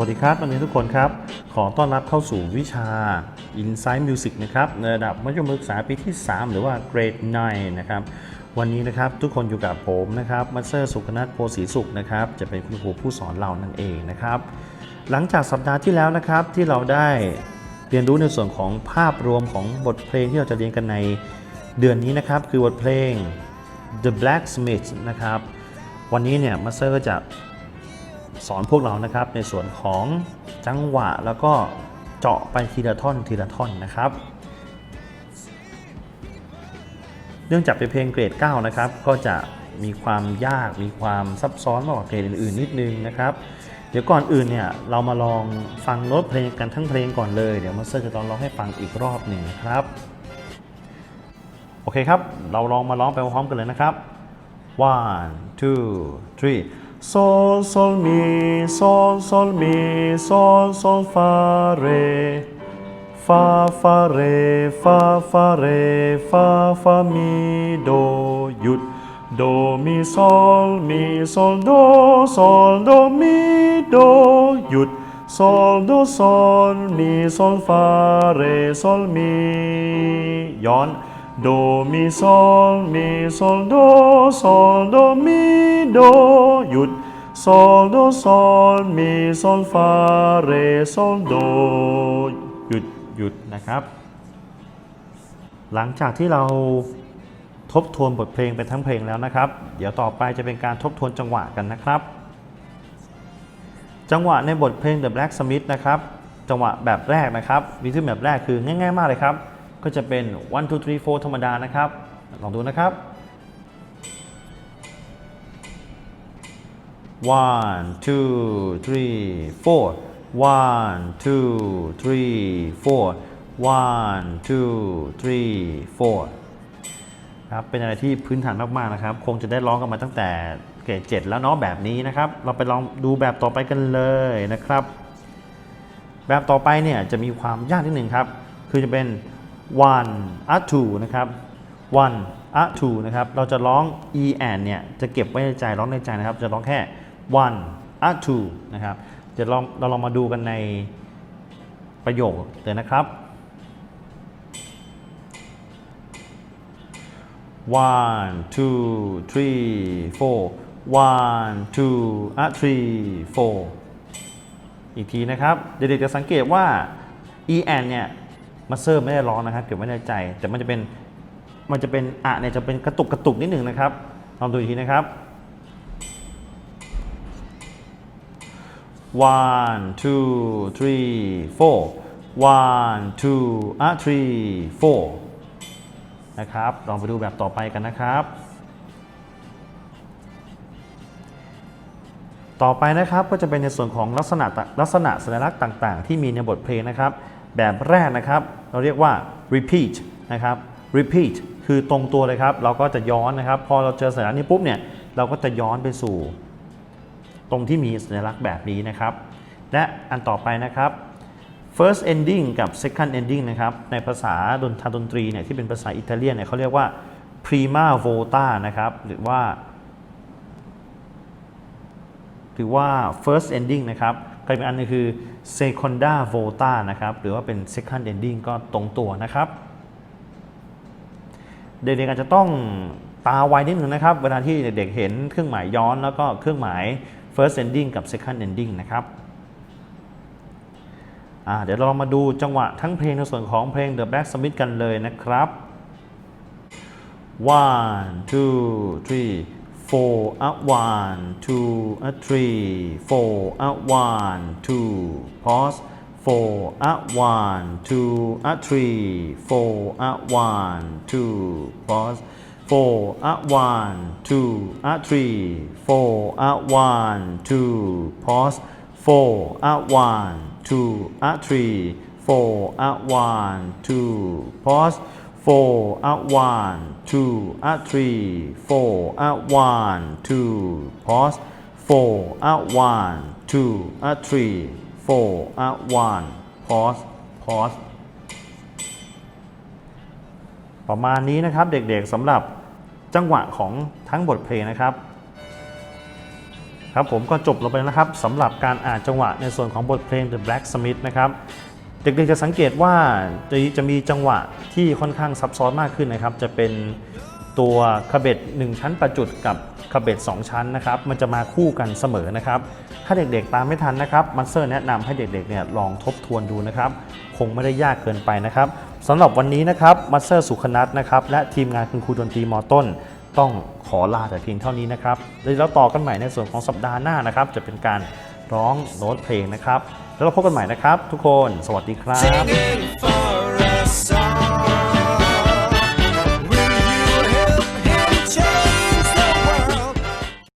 วัสดีครับวันนี้ทุกคนครับ ขอต้อนรับเข้าสู่วิชา Insight Music นะครับในระดับมัธยมศึกษาปีที่ 3 หรือว่า Grade 9 นะครับ วันนี้นะครับทุกคนอยู่กับผมนะครับมัสเตอร์สุขนัทโพสีสุขนะครับ จะเป็นคุณครูผู้สอนเรานั่นเองนะครับ หลังจากสัปดาห์ที่แล้วนะครับที่เราได้เรียนรู้ในส่วนของภาพรวมของบทเพลงที่เราจะเรียนกันในเดือนนี้นะครับ คือบทเพลง The Blacksmith นะครับ วันนี้เนี่ยมัสเตอร์ก็จะ สอนพวกเรานะครับในส่วนของจังหวะแล้วก็เจาะไปทีละท่อนทีละท่อนนะครับ เนื่องจากเป็นเพลงเกรด 9 นะครับ ก็จะมีความยากมีความซับซ้อนมากกว่าเกรดอื่นๆนิดนึงนะครับ เดี๋ยวก่อนอื่นเนี่ยเรามาลองฟังโน้ตเพลงกันทั้งเพลงก่อนเลย เดี๋ยวมาสเตอร์จะลองร้องให้ฟังอีกรอบหนึ่งนะครับ โอเคครับ เราลองมาร้องไปพร้อมกันเลยนะครับ one two three sol sol mi sol sol mi sol sol fa re fa fa re fa fa re fa fa mi do หยุด do mi sol mi sol do sol do mi do หยุด sol do sol mi sol fa re sol mi ย้อน โดมีโซลมีโซลโดโซลโดมีโดหยุดโซลโดโซลมีโซลฟาเรโซลโดหยุดหยุดนะครับ หลังจากที่เราทบทวนบทเพลงไปทั้งเพลงแล้วนะครับ เดี๋ยวต่อไปจะเป็นการทบทวนจังหวะกันนะครับ จังหวะในบทเพลง The Blacksmith นะครับ จังหวะแบบแรกนะครับวิธีแบบแรกคือง่าย ๆ มากเลยครับ ก็จะเป็น one two three four ธรรมดานะครับ ลองดูนะครับ one two three four one two three four one two three four ครับ เป็นอะไรที่พื้นฐานมากๆนะครับ คงจะได้ร้องกันมาตั้งแต่เกรด7แล้วเนาะแบบนี้นะครับ เราไปลองดูแบบต่อไปกันเลยนะครับ แบบต่อไปเนี่ยจะมีความยากนิดหนึ่งครับ คือจะเป็น one a two นะครับ one a two นะครับ เราจะร้อง e and เนี่ย จะเก็บไว้ในใจร้องในใจนะครับ จะร้องแค่ one a two นะครับเดี๋ยวลองเราลองมาดูกันในประโยคเลยนะครับ one two three four one two a three four อีกทีนะครับ เด็กๆจะสังเกตว่า e n เนี่ย มาเซอร์ไม่ได้ร้องนะครับเก็บไว้ในใจ แต่มันจะเป็นมันจะเป็นอะเนี่ยจะเป็นกระตุกกระตุกนิดหนึ่งนะครับลองดูอีกทีนะครับ one two three four one two a three four นะครับลองไปดูแบบต่อไปกันนะครับ ต่อไปนะครับก็จะเป็นในส่วนของลักษณะลักษณะสัญลักษณ์ต่าง ๆ ที่มีในบทเพลงนะครับ แบบแรกนะครับ เราเรียกว่า repeat นะครับ repeat คือตรงตัวเลยครับ เราก็จะย้อนนะครับ พอเราเจอสัญลักษณ์นี้ปุ๊บเนี่ย เราก็จะย้อนไปสู่ ตรงที่มีสัญลักษณ์แบบนี้นะครับ และอันต่อไปนะครับ first ending กับ second ending นะครับ ในภาษาดนทางดนตรีเนี่ยที่เป็นภาษาอิตาเลียนเนี่ยเขาเรียกว่า prima volta นะครับ หรือว่า หรือว่า first ending นะครับ กับอีกอันนึงคือ seconda volta นะครับ หรือว่าเป็น second ending ก็ตรงตัวนะครับ เด็กๆอาจจะต้องตาไวนิดนึงนะครับ เวลาที่เด็กๆเห็นเครื่องหมายย้อนแล้วก็เครื่องหมาย first ending กับ second ending นะครับเดี๋ยวเรามาดูจังหวะทั้งเพลงในส่วนของเพลง The Blacksmith กันเลยนะครับ one two three four up one two up three four up one two. Pause. Four up one two up three four up one two. Pause. Four up one two up three four up one two. Pause. Four up one two up three four up one two. Pause four up one two up three four up one two pause four up one two up three four up one pause pause ประมาณนี้นะครับเด็กๆสำหรับจังหวะของทั้งบทเพลงนะครับ ครับผมก็จบลงไปนะครับสำหรับการอ่านจังหวะในส่วนของบทเพลง The Blacksmith นะครับ เด็กๆจะสังเกตว่าจะจะมีจังหวะที่ค่อนข้างซับซ้อนมากขึ้นนะครับ จะเป็นตัวคาเบต1ชั้นประจุดกับคาเบต2ชั้นนะครับ มันจะมาคู่กันเสมอนะครับ ถ้าเด็กๆตามไม่ทันนะครับมัสเซอร์แนะนำให้เด็กๆเนี่ยลองทบทวนดูนะครับ คงไม่ได้ยากเกินไปนะครับสำหรับวันนี้นะครับมัสเซอร์สุขนัทนะครับและทีมงานคุณครูดนตรีมอต้น ต้องขอลาแต่เพียงเท่านี้นะครับแล้วต่อกันใหม่ในส่วนของสัปดาห์หน้านะครับ จะเป็นการร้องโน้ตเพลงนะครับ แล้วเราพบกันใหม่นะครับ ทุกคน สวัสดีครับ